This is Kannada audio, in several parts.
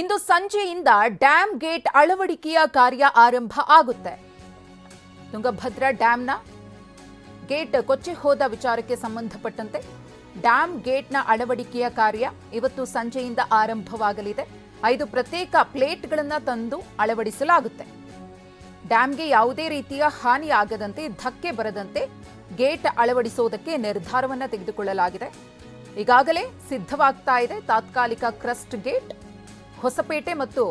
ಇಂದು ಸಂಜೆಯಿಂದ ಡ್ಯಾಮ್ ಗೇಟ್ ಅಳವಡಿಕೆಯ ಕಾರ್ಯ ಆರಂಭ ಆಗುತ್ತೆ. ತುಂಗಭದ್ರಾ ಡ್ಯಾಂನ ಗೇಟ್ ಕೊಚ್ಚಿ ಹೋದ ವಿಚಾರಕ್ಕೆ ಸಂಬಂಧಪಟ್ಟಂತೆ ಡ್ಯಾಮ್ ಗೇಟ್ನ ಅಳವಡಿಕೆಯ ಕಾರ್ಯ ಇವತ್ತು ಸಂಜೆಯಿಂದ ಆರಂಭವಾಗಲಿದೆ. ಐದು ಪ್ರತ್ಯೇಕ ಪ್ಲೇಟ್ಗಳನ್ನು ತಂದು ಅಳವಡಿಸಲಾಗುತ್ತೆ. ಡ್ಯಾಂಗೆ ಯಾವುದೇ ರೀತಿಯ ಹಾನಿಯಾಗದಂತೆ ಧಕ್ಕೆ ಬರದಂತೆ ಗೇಟ್ ಅಳವಡಿಸುವುದಕ್ಕೆ ನಿರ್ಧಾರವನ್ನು ತೆಗೆದುಕೊಳ್ಳಲಾಗಿದೆ. ಈಗಾಗಲೇ ಸಿದ್ಧವಾಗ್ತಾ ಇದೆ ತಾತ್ಕಾಲಿಕ ಕ್ರಸ್ಟ್ ಗೇಟ್. ಹೊಸಪೇಟೆ ಮತ್ತು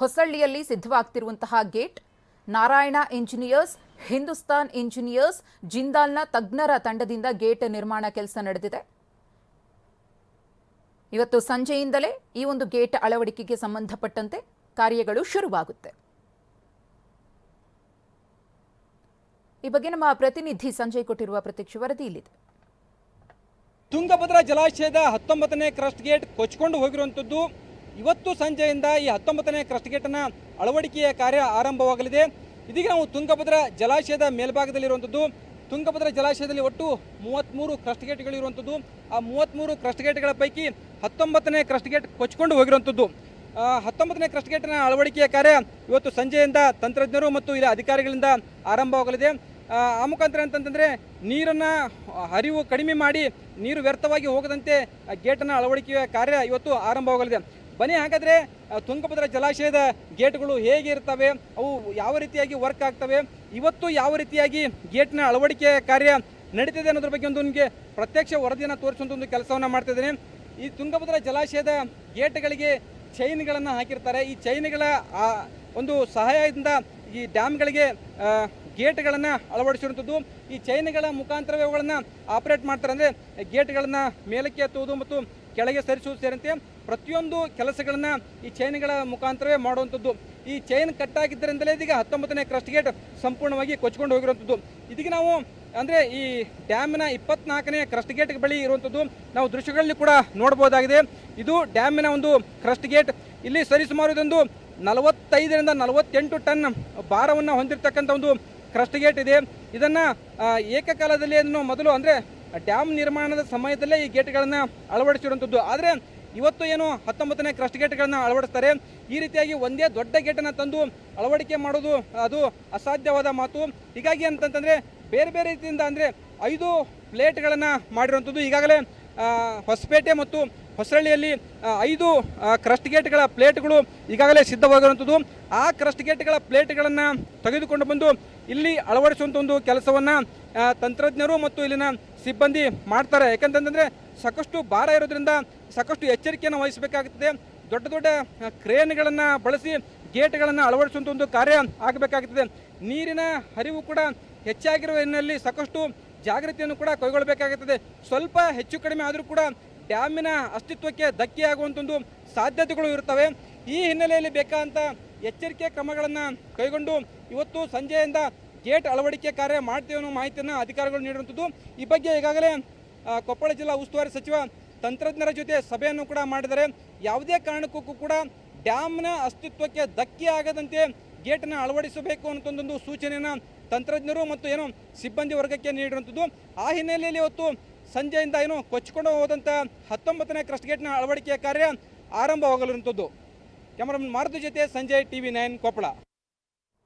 ಹೊಸಳ್ಳಿಯಲ್ಲಿ ಸಿದ್ಧವಾಗ್ತಿರುವಂತಹ gate, Narayana engineers, Hindustan engineers, ಜಿಂದಾಲ್ನ ತಜ್ಞರ ತಂಡದಿಂದ ಗೇಟ್ ನಿರ್ಮಾಣ ಕೆಲಸ ನಡೆದಿದೆ. ಇವತ್ತು ಸಂಜೆಯಿಂದಲೇ ಈ ಒಂದು ಗೇಟ್ ಅಳವಡಿಕೆಗೆ ಸಂಬಂಧಪಟ್ಟಂತೆ ಕಾರ್ಯಗಳು ಶುರುವಾಗುತ್ತೆ. ಈ ಬಗ್ಗೆ ನಮ್ಮ ಪ್ರತಿನಿಧಿ ಸಂಜಯ್ ಕೊಟ್ಟಿರುವ ಪ್ರತ್ಯಕ್ಷ ವರದಿ ಇಲ್ಲಿದೆ. ತುಂಗಭದ್ರಾ ಜಲಾಶಯದ ಹತ್ತೊಂಬತ್ತನೇ ಕ್ರಸ್ಟ್ ಗೇಟ್ ಕೊಚ್ಕೊಂಡು ಹೋಗಿರುವಂಥದ್ದು ಇವತ್ತು ಸಂಜೆಯಿಂದ ಈ ಹತ್ತೊಂಬತ್ತನೇ ಕ್ರಸ್ಟ್ಗೇಟ್ನ ಅಳವಡಿಕೆಯ ಕಾರ್ಯ ಆರಂಭವಾಗಲಿದೆ. ಇದೀಗ ನಾವು ತುಂಗಭದ್ರಾ ಜಲಾಶಯದ ಮೇಲ್ಭಾಗದಲ್ಲಿರುವಂಥದ್ದು ತುಂಗಭದ್ರಾ ಜಲಾಶಯದಲ್ಲಿ ಒಟ್ಟು ಮೂವತ್ತ್ಮೂರು ಕ್ರಸ್ಟ್ಗೇಟ್ಗಳು ಇರುವಂಥದ್ದು ಆ ಮೂವತ್ತ್ಮೂರು ಕ್ರಸ್ಟ್ಗೇಟ್ಗಳ ಪೈಕಿ ಹತ್ತೊಂಬತ್ತನೇ ಕ್ರಸ್ಟ್ಗೇಟ್ ಕೊಚ್ಕೊಂಡು ಹೋಗಿರುವಂಥದ್ದು ಹತ್ತೊಂಬತ್ತನೇ ಕ್ರಸ್ಟ್ಗೇಟ್ನ ಅಳವಡಿಕೆಯ ಕಾರ್ಯ ಇವತ್ತು ಸಂಜೆಯಿಂದ ತಂತ್ರಜ್ಞರು ಮತ್ತು ಇಲ್ಲಿ ಅಧಿಕಾರಿಗಳಿಂದ ಆರಂಭವಾಗಲಿದೆ. ಆ, ಮುಖಾಂತರ ಅಂತಂತಂದರೆ ನೀರನ್ನು ಹರಿವು ಕಡಿಮೆ ಮಾಡಿ ನೀರು ವ್ಯರ್ಥವಾಗಿ ಹೋಗದಂತೆ ಗೇಟನ್ನು ಅಳವಡಿಕೆಯ ಕಾರ್ಯ ಇವತ್ತು ಆರಂಭವಾಗಲಿದೆ. ಬನ್ನಿ, ಹಾಗಾದರೆ ತುಂಗಭದ್ರ ಜಲಾಶಯದ ಗೇಟ್ಗಳು ಹೇಗೆ ಇರ್ತವೆ, ಅವು ಯಾವ ರೀತಿಯಾಗಿ ವರ್ಕ್ ಆಗ್ತವೆ, ಇವತ್ತು ಯಾವ ರೀತಿಯಾಗಿ ಗೇಟ್ನ ಅಳವಡಿಕೆ ಕಾರ್ಯ ನಡೀತಿದೆ ಅನ್ನೋದ್ರ ಬಗ್ಗೆ ಒಂದು ನಿಮಗೆ ಪ್ರತ್ಯಕ್ಷ ವರದಿಯನ್ನು ತೋರಿಸುವಂಥ ಒಂದು ಕೆಲಸವನ್ನು ಮಾಡ್ತಿದ್ದೇನೆ ಈ ತುಂಗಭದ್ರಾ ಜಲಾಶಯದ ಗೇಟ್ಗಳಿಗೆ ಚೈನ್ಗಳನ್ನು ಹಾಕಿರ್ತಾರೆ. ಈ ಚೈನ್ಗಳ ಒಂದು ಸಹಾಯದಿಂದ ಈ ಡ್ಯಾಮ್ಗಳಿಗೆ ಗೇಟ್ಗಳನ್ನು ಅಳವಡಿಸಿರುವಂಥದ್ದು ಈ ಚೈನ್ಗಳ ಮುಖಾಂತರವೇ ಅವುಗಳನ್ನು ಆಪರೇಟ್ ಮಾಡ್ತಾರೆ. ಅಂದರೆ ಗೇಟ್ಗಳನ್ನು ಮೇಲಕ್ಕೆ ಎತ್ತುವುದು ಮತ್ತು ಕೆಳಗೆ ಸರಿಸುವುದು ಸೇರಿದಂತೆ ಪ್ರತಿಯೊಂದು ಕೆಲಸಗಳನ್ನು ಈ ಚೈನ್ಗಳ ಮುಖಾಂತರವೇ ಮಾಡುವಂಥದ್ದು. ಈ ಚೈನ್ ಕಟ್ಟಾಗಿದ್ದರಿಂದಲೇ ಇದೀಗ ಹತ್ತೊಂಬತ್ತನೇ ಕ್ರಸ್ಟ್ ಗೇಟ್ ಸಂಪೂರ್ಣವಾಗಿ ಕೊಚ್ಕೊಂಡು ಹೋಗಿರುವಂಥದ್ದು. ಇದೀಗ ನಾವು ಅಂದರೆ ಈ ಡ್ಯಾಮಿನ ಇಪ್ಪತ್ನಾಲ್ಕನೇ ಕ್ರಸ್ಟ್ ಗೇಟ್ ಬಳಿ ಇರುವಂಥದ್ದು ನಾವು ದೃಶ್ಯಗಳಲ್ಲಿ ಕೂಡ ನೋಡಬಹುದಾಗಿದೆ. ಇದು ಡ್ಯಾಮಿನ ಒಂದು ಕ್ರಸ್ಟ್ ಗೇಟ್ ಇಲ್ಲಿ ಸರಿಸುಮಾರು ಇದೊಂದು ನಲವತ್ತೈದರಿಂದ ನಲವತ್ತೆಂಟು ಟನ್ ಭಾರವನ್ನು ಹೊಂದಿರತಕ್ಕಂಥ ಒಂದು ಕ್ರಸ್ಟ್ ಗೇಟ್ ಇದೆ. ಇದನ್ನು ಏಕಕಾಲದಲ್ಲಿ ಅದನ್ನು ಮೊದಲು ಅಂದರೆ ಡ್ಯಾಮ್ ನಿರ್ಮಾಣದ ಸಮಯದಲ್ಲೇ ಈ ಗೇಟ್ಗಳನ್ನು ಅಳವಡಿಸಿರುವಂಥದ್ದು. ಆದರೆ ಇವತ್ತು ಏನು ಹತ್ತೊಂಬತ್ತನೇ ಕ್ರಸ್ಟ್ ಗೇಟ್ಗಳನ್ನು ಅಳವಡಿಸ್ತಾರೆ. ಈ ರೀತಿಯಾಗಿ ಒಂದೇ ದೊಡ್ಡ ಗೇಟನ್ನು ತಂದು ಅಳವಡಿಕೆ ಮಾಡೋದು ಅದು ಅಸಾಧ್ಯವಾದ ಮಾತು. ಹೀಗಾಗಿ ಅಂತಂತಂದರೆ ಬೇರೆ ಬೇರೆ ರೀತಿಯಿಂದ ಅಂದರೆ ಐದು ಪ್ಲೇಟ್ಗಳನ್ನು ಮಾಡಿರುವಂಥದ್ದು. ಈಗಾಗಲೇ ಹೊಸಪೇಟೆ ಮತ್ತು ಹೊಸಳ್ಳಿಯಲ್ಲಿ ಐದು ಕ್ರಸ್ಟ್ ಗೇಟ್ಗಳ ಪ್ಲೇಟ್ಗಳು ಈಗಾಗಲೇ ಸಿದ್ಧವಾಗಿರುವಂಥದ್ದು. ಆ ಕ್ರಸ್ಟ್ ಗೇಟ್ಗಳ ಪ್ಲೇಟ್ಗಳನ್ನು ತೆಗೆದುಕೊಂಡು ಬಂದು ಇಲ್ಲಿ ಅಳವಡಿಸುವಂಥ ಒಂದು ಕೆಲಸವನ್ನು ತಂತ್ರಜ್ಞರು ಮತ್ತು ಇಲ್ಲಿನ ಸಿಬ್ಬಂದಿ ಮಾಡ್ತಾರೆ. ಯಾಕಂತಂದರೆ ಸಾಕಷ್ಟು ಭಾರ ಇರೋದ್ರಿಂದ ಸಾಕಷ್ಟು ಎಚ್ಚರಿಕೆಯನ್ನು ವಹಿಸಬೇಕಾಗುತ್ತದೆ ದೊಡ್ಡ ದೊಡ್ಡ ಕ್ರೇನ್ಗಳನ್ನು ಬಳಸಿ ಗೇಟ್ಗಳನ್ನು ಅಳವಡಿಸುವಂಥ ಒಂದು ಕಾರ್ಯ ಆಗಬೇಕಾಗುತ್ತದೆ ನೀರಿನ ಹರಿವು ಕೂಡ ಹೆಚ್ಚಾಗಿರುವ ಹಿನ್ನೆಲೆಯಲ್ಲಿ ಸಾಕಷ್ಟು ಜಾಗೃತಿಯನ್ನು ಕೂಡ ಕೈಗೊಳ್ಳಬೇಕಾಗುತ್ತದೆ ಸ್ವಲ್ಪ ಹೆಚ್ಚು ಕಡಿಮೆ ಆದರೂ ಕೂಡ ಡ್ಯಾಮಿನ ಅಸ್ತಿತ್ವಕ್ಕೆ ಧಕ್ಕೆ ಆಗುವಂಥ ಒಂದು ಸಾಧ್ಯತೆಗಳು ಇರುತ್ತವೆ. ಈ ಹಿನ್ನೆಲೆಯಲ್ಲಿ ಬೇಕಾದಂಥ ಎಚ್ಚರಿಕೆ ಕ್ರಮಗಳನ್ನು ಕೈಗೊಂಡು ಇವತ್ತು ಸಂಜೆಯಿಂದ ಗೇಟ್ ಅಳವಡಿಕೆ ಕಾರ್ಯ ಮಾಡ್ತೇವೆ ಅನ್ನೋ ಮಾಹಿತಿಯನ್ನು ಅಧಿಕಾರಿಗಳು ನೀಡುವಂಥದ್ದು ಈ ಬಗ್ಗೆ ಈಗಾಗಲೇ ಕೊಪ್ಪಳ ಜಿಲ್ಲಾ ಉಸ್ತುವಾರಿ ಸಚಿವ ತಂತ್ರಜ್ಞರ ಜೊತೆ ಸಭೆಯನ್ನು ಕೂಡ ಮಾಡಿದ್ದಾರೆ. ಯಾವುದೇ ಕಾರಣಕ್ಕೂ ಕೂಡ ಡ್ಯಾಮ್ನ ಅಸ್ತಿತ್ವಕ್ಕೆ ಧಕ್ಕೆ ಆಗದಂತೆ ಗೇಟನ್ನು ಅಳವಡಿಸಬೇಕು ಅನ್ನೋದೊಂದು ಸೂಚನೆಯನ್ನು ತಂತ್ರಜ್ಞರು ಮತ್ತು ಏನು ಸಿಬ್ಬಂದಿ ವರ್ಗಕ್ಕೆ ನೀಡಿರುವಂಥದ್ದು ಆ ಹಿನ್ನೆಲೆಯಲ್ಲಿ ಇವತ್ತು ಸಂಜೆಯಿಂದ ಏನು ಕೊಚ್ಚಿಕೊಂಡು ಹೋದಂಥ ಹತ್ತೊಂಬತ್ತನೇ ಕ್ರಸ್ಟ್ ಗೇಟ್ನ ಅಳವಡಿಕೆಯ ಕಾರ್ಯ ಆರಂಭವಾಗಲಿರುವಂಥದ್ದು. ಕ್ಯಾಮರಾಮನ್ ಮಾರುತಿ ಜೊತೆ Sanjay T V nine Koppal.